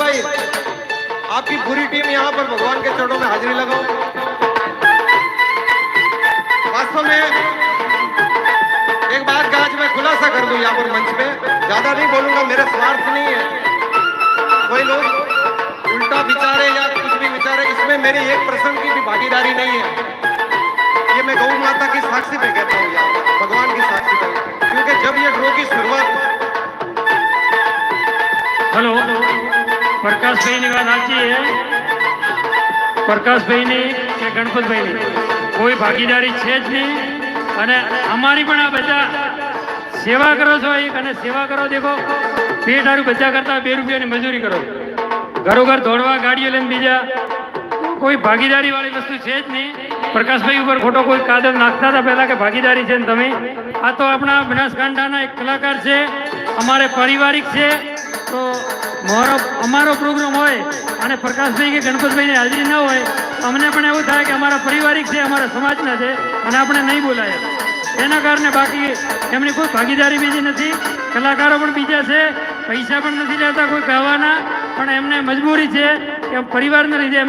भाई, आपकी पूरी टीम यहाँ पर भगवान के चरणों में हाजिरी लगाओ। वास्तव में एक बात का आज मैं खुलासा कर दूँ यहाँ पर मंच पे। ज़्यादा नहीं बोलूँगा, मेरे स्वार्थ नहीं है। कोई लोग उल्टा विचारे या कुछ भी विचारे, इसमें मेरी एक प्रसंग की भी भागीदारी नहीं है। ये मैं गौ माता की साक्षी पे कहता हूँ। પ્રકાશભાઈની વાત સાચી છે. પ્રકાશભાઈની કે ગણપતભાઈની? કોઈ ભાગીદારી છે જ નહીં. અને અમારી પણ આ બધા સેવા કરો છો એક અને સેવા કરો, દેખો. બે હારું બધા કરતા બે રૂપિયાની મજૂરી કરો. ઘરો ઘર દોડવા ગાડીઓ લઈને બીજા. કોઈ ભાગીદારી વાળી વસ્તુ છે જ નહીં. પ્રકાશભાઈ ઉપર ખોટો કોઈ કાદર નાખતા હતા પહેલા કે ભાગીદારી છે ને તમે? આ તો આપણા બનાસકાંઠાના એક કલાકાર છે. અમારે પારિવારિક છે. તો મારો, અમારો પ્રોગ્રામ હોય અને પ્રકાશભાઈ કે ગણપતભાઈની હાજરી ન હોય અમને પણ એવું થાય કે અમારા પારિવારિક છે, અમારા સમાજના છે, અને આપણે નહીં બોલાય. એના કારણે બાકી એમની કોઈ ભાગીદારી બીજી નથી, કલાકારો પણ બીજા છે, પૈસા પણ નથી લેતા કોઈ કહેવાના, પણ એમને મજબૂરી છે કે પરિવારના લીધે